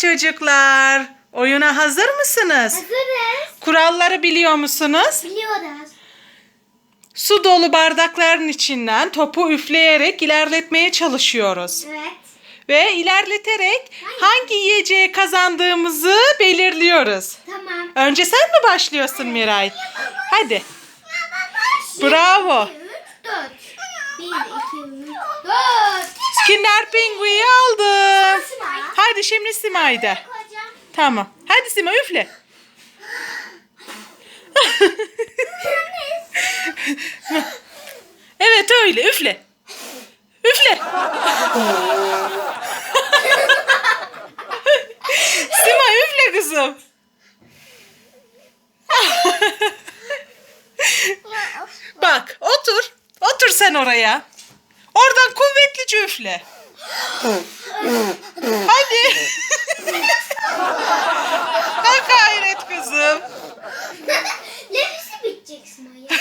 çocuklar. Oyuna hazır mısınız? Hazırız. Kuralları biliyor musunuz? Biliyoruz. Su dolu bardakların içinden topu üfleyerek ilerletmeye çalışıyoruz. Evet. Ve ilerleterek hangi yiyeceği kazandığımızı belirliyoruz. Tamam. Önce sen mi başlıyorsun Miray? Hadi. Bravo. 2, 3, 4. 1, 2, 3, 4. Kinder Pingu'yu aldım. Simay. Hadi şimdi Simay'da. Tamam. Hadi Simay üfle. evet öyle üfle. Üfle. Simay üfle kızım. Bak otur. Otur sen oraya. Oradan kuvvetlice üfle. Hadi. Ha gayret kızım. Nefesi bitecek Simay.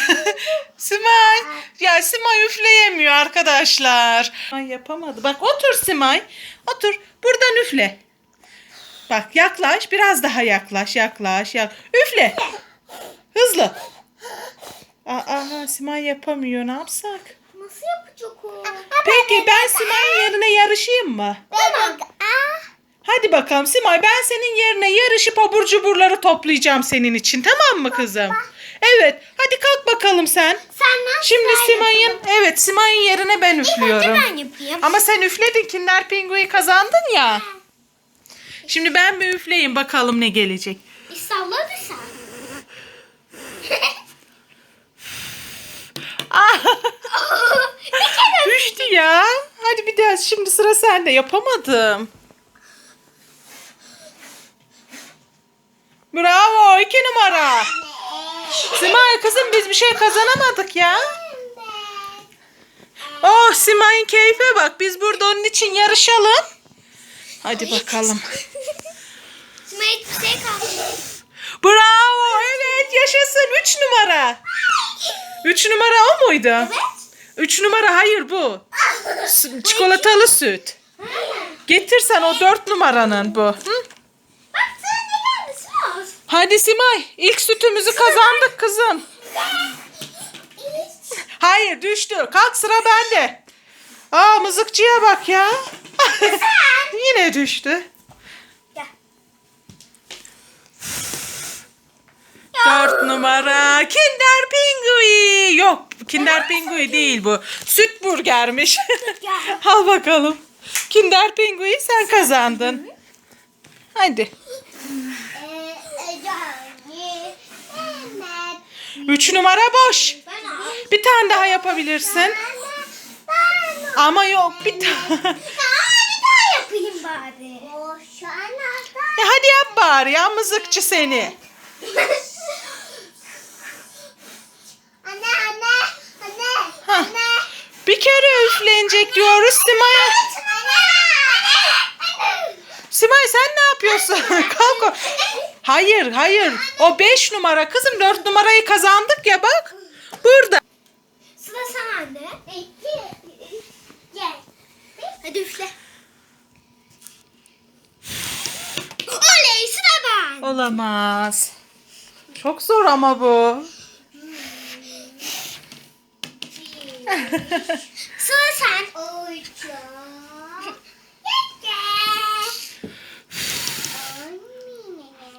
Simay. Ya Simay üfleyemiyor arkadaşlar. Ay yapamadı. Bak otur Simay. Otur. Buradan üfle. Bak yaklaş. Biraz daha yaklaş. Yaklaş. Yak. Üfle. Hızlı. Aa, Simay yapamıyor. Ne yapsak? Nasıl yapacak o? Peki ben Simay'ın yerine yarışayım mı? Tamam. Hadi bakalım Simay ben senin yerine yarışıp abur cuburları toplayacağım senin için tamam mı kızım? Evet hadi kalk bakalım sen. Senden Şimdi Simay'ın evet Simay'ın yerine ben üflüyorum. Ben yapayım. Ama sen üfledin Kinder Pingu'yu kazandın ya. Şimdi ben bir üfleyeyim bakalım ne gelecek. Bir salla bir sen. Ah, düştü ya. Hadi bir daha şimdi sıra sende yapamadım. Bravo iki numara. Simay kızım biz bir şey kazanamadık ya. Oh Simay'ın keyfe bak biz burada onun için yarışalım. Hadi bakalım. Simay hiçbir şey kalmadı. Bravo evet yaşasın 3 numara. 3 numara o muydu? Evet. 3 numara hayır bu. S- Çikolatalı süt. Getirsen o 4 numaranın bu. Hı? Bak. Hadi Simay ilk sütümüzü kazandık kızım. Hayır düştü. Kalk sıra bende. Aa mızıkçıya bak ya. Yine düştü. Gel. Dört numara Kinder Pingui. Yok Kinder Pingui değil bu. Süt burgermiş. Al bakalım. Kinder Pingui sen kazandın. Hadi. Üç numara boş. Bir tane daha yapabilirsin. Ama yok bir tane. bir daha yapayım bari. Ya hadi yap bari ya mızıkçı seni. Anne anne anne Hah. anne. Bir kere üflenecek diyoruz Simay. Simay sen ne yapıyorsun? Kalk o. Hayır hayır. O 5 numara kızım 4 numarayı kazandık ya bak. Burada. Sıra sana anne. Gel. Hadi üfle. Oley sıra ben. Olamaz. Çok zor ama bu. Sen.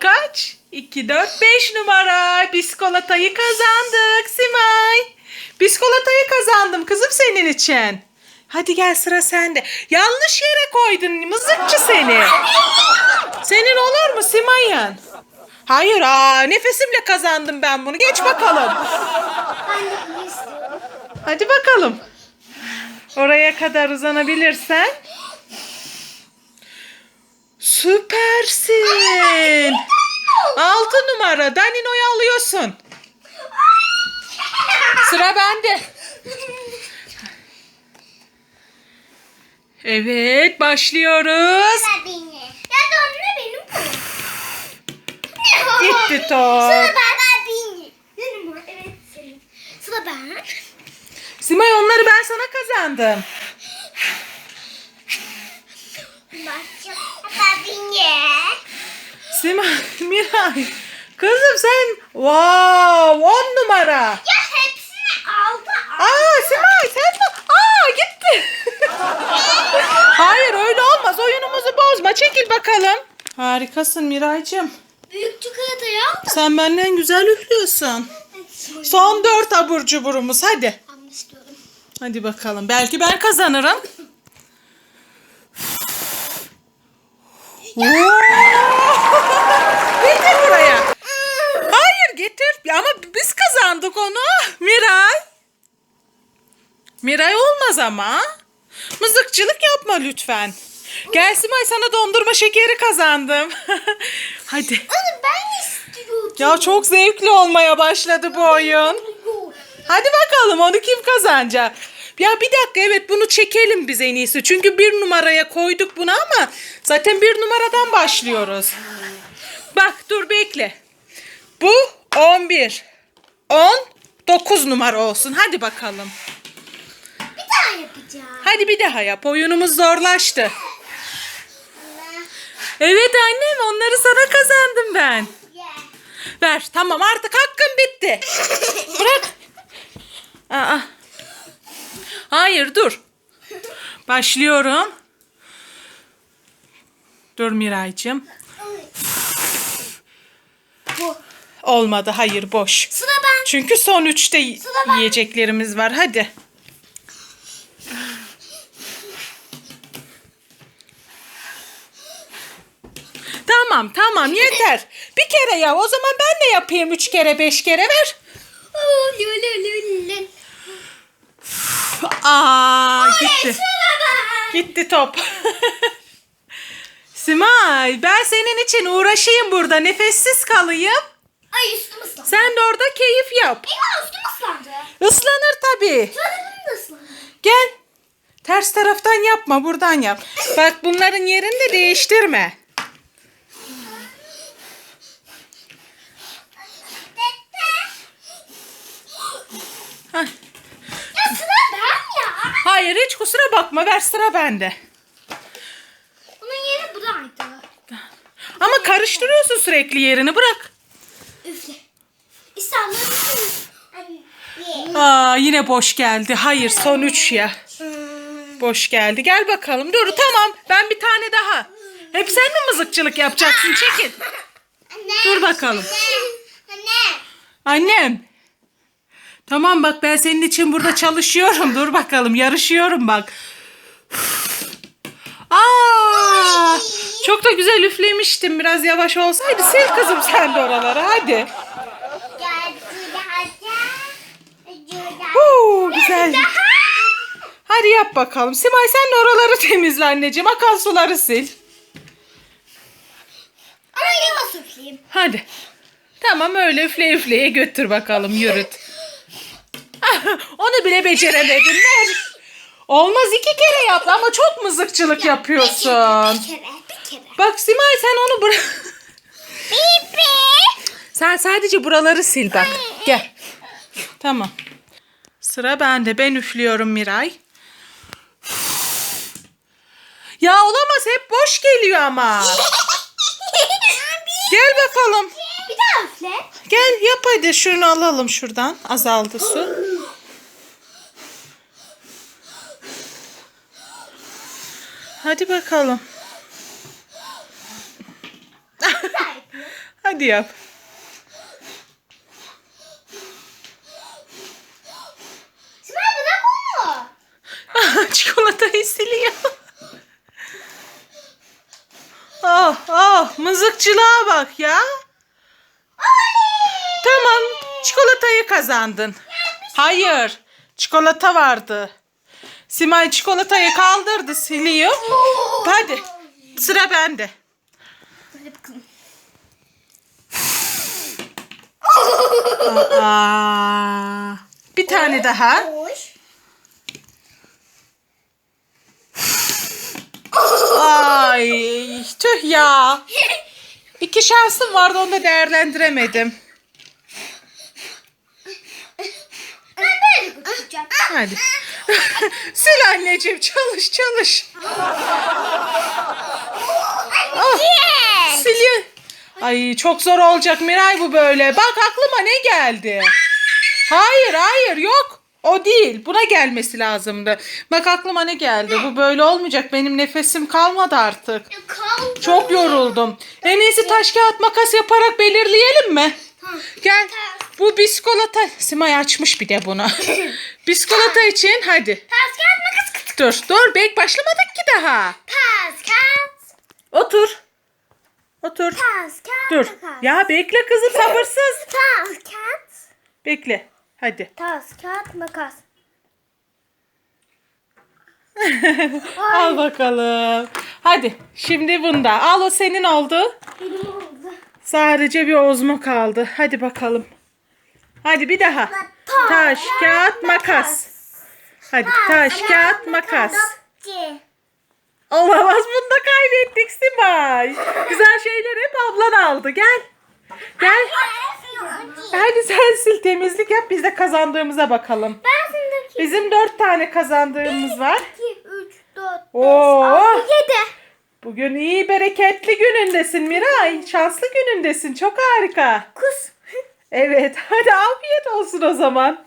Kaç? 2, 4, 5 numara. Biskolatayı kazandık Simay. Biskolatayı kazandım kızım senin için. Hadi gel sıra sende. Yanlış yere koydun mızıkçı seni. Senin olur mu Simay'ın? Hayır aa nefesimle kazandım ben bunu. Geç bakalım. Ben de bunu istiyorum. Hadi bakalım. Oraya kadar uzanabilirsen. Süpersin. Altı numara. Danino'yu alıyorsun. Sıra bende. Evet başlıyoruz. Gitti top. Sıra ben. Benim. Benim bu. Evet senin. Sıra ben. Simay onları ben sana kazandım. Simay, Miray. Kızım sen wow on numara. Ya hepsini aldı. Aa Simay sen mi? Aa gitti. Hayır öyle olmaz. Oyunumuzu bozma. Çekil bakalım. Harikasın Miraycığım. Büyük çikolatayı aldı. Sen benden güzel üflüyorsun. Son dört abur cuburumuz. Hadi. İstiyorum. Hadi bakalım. Belki ben kazanırım. getir buraya. Hayır getir. Ama biz kazandık onu. Miray. Miray olmaz ama. Mızıkçılık yapma lütfen. Gel Simay sana dondurma şekeri kazandım. Hadi. Onu ben istiyorum. Ya çok zevkli olmaya başladı bu oyun. Hadi bakalım onu kim kazanacak? Ya bir dakika evet bunu çekelim biz en iyisi. Çünkü bir numaraya koyduk bunu ama zaten bir numaradan başlıyoruz. Bak dur bekle. Bu 11. 10. 9 numara olsun. Hadi bakalım. Bir daha yapacağım. Hadi bir daha yap. Oyunumuz zorlaştı. Evet annem onları sana kazandım ben. Ver tamam artık hakkın bitti. Bırak. Aa. Hayır dur. Başlıyorum. Dur Miraycığım. Bu. Olmadı hayır boş. Sıra ben. Çünkü son üçte yiyeceklerimiz var hadi. Tamam tamam yeter. Bir kere ya o zaman ben de yapayım üç kere beş kere ver. Aa gitti. Gitti top. Simay ben senin için uğraşayım burada nefessiz kalayım. Ay üstüm ıslandı. Sen de orada keyif yap. Eyvah üstüm ıslandı. Islanır tabii. Çorabım da ıslandı. Gel. Ters taraftan yapma buradan yap. Bak bunların yerini de değiştirme. Hah. Ya sıra ben ya. Hayır hiç kusura bakma ver sıra bende. Bunun yeri buraydı. Ama karıştırıyorsun sürekli yerini bırak. Üfle. İstanbul'a üfle. Aa yine boş geldi. Hayır son üç ya. Boş geldi. Gel bakalım. Dur tamam. Ben bir tane daha. Hep sen mi mızıkçılık yapacaksın? Çekil. Dur bakalım. Anne. Annem. Tamam bak ben senin için burada çalışıyorum. Dur bakalım yarışıyorum bak. Aa, çok da güzel üflemiştim. Biraz yavaş olsaydı sil kızım sen de oraları hadi. Huu, güzel. Hadi yap bakalım. Simay sen de oraları temizle anneciğim. Akan suları sil. Hadi. Tamam öyle üfle üfleye götür bakalım yürüt. Onu bile beceremedin. Ver. Olmaz iki kere yap ama çok mızıkçılık yapıyorsun. Bir kere, bir kere. Bak Simay sen onu bırak. Sen sadece buraları sil bak. Gel. Tamam. Sıra bende. Ben üflüyorum Miray. Ya olamaz hep boş geliyor ama. Gel bakalım. Bir daha üfle. Gel yap hadi şunu alalım şuradan. Azaldı su. Hadi bakalım. hadi yap. Simay bırak onu. Çikolatayı siliyor. Oh oh mızıkçılığa bak ya. Tamam çikolatayı kazandın. Hayır çikolata vardı. Simay çikolatayı kaldırdı siliyor. Hadi sıra bende. Bakalım. Aa, bir tane daha. Ay tüh ya. İki şansım vardı onu da değerlendiremedim. Ben böyle. Hadi. Sil anneciğim çalış çalış. Siliyor. Ay çok zor olacak Miray bu böyle. Bak aklıma ne geldi? Hayır hayır yok. O değil. Buna gelmesi lazımdı. Bak aklıma ne geldi. Bu böyle olmayacak. Benim nefesim kalmadı artık. Kaldı. Çok yoruldum. En iyisi taş kağıt makas yaparak belirleyelim mi? Gel. Bu biskolata. Simay açmış bir de bunu. biskolata için hadi. Taş kağıt makas. kıt. Dur dur. Bek başlamadık ki daha. Taş kağıt. Otur. Otur. Taş kağıt Dur. makas. Ya bekle kızım sabırsız. Taş kağıt. Bekle. Hadi. Taş kağıt makas. Al bakalım. Hadi. Şimdi bunda. Al o senin oldu. Benim oldu. Sadece bir ozma kaldı. Hadi bakalım. Hadi bir daha. Taş, kağıt, makas. Hadi taş, kağıt, makas. Olamaz bunu da kaybettik Simay. Güzel şeyler hep ablan aldı. Gel. Gel. Hadi sen sil temizlik yap biz de kazandığımıza bakalım. Ben. Bizim dört tane kazandığımız var. 2, 3, 4, 5, Oo. 6, 7. Bugün iyi bereketli günündesin Miray. Şanslı günündesin. Çok harika. Kus. Evet. Hadi afiyet olsun o zaman.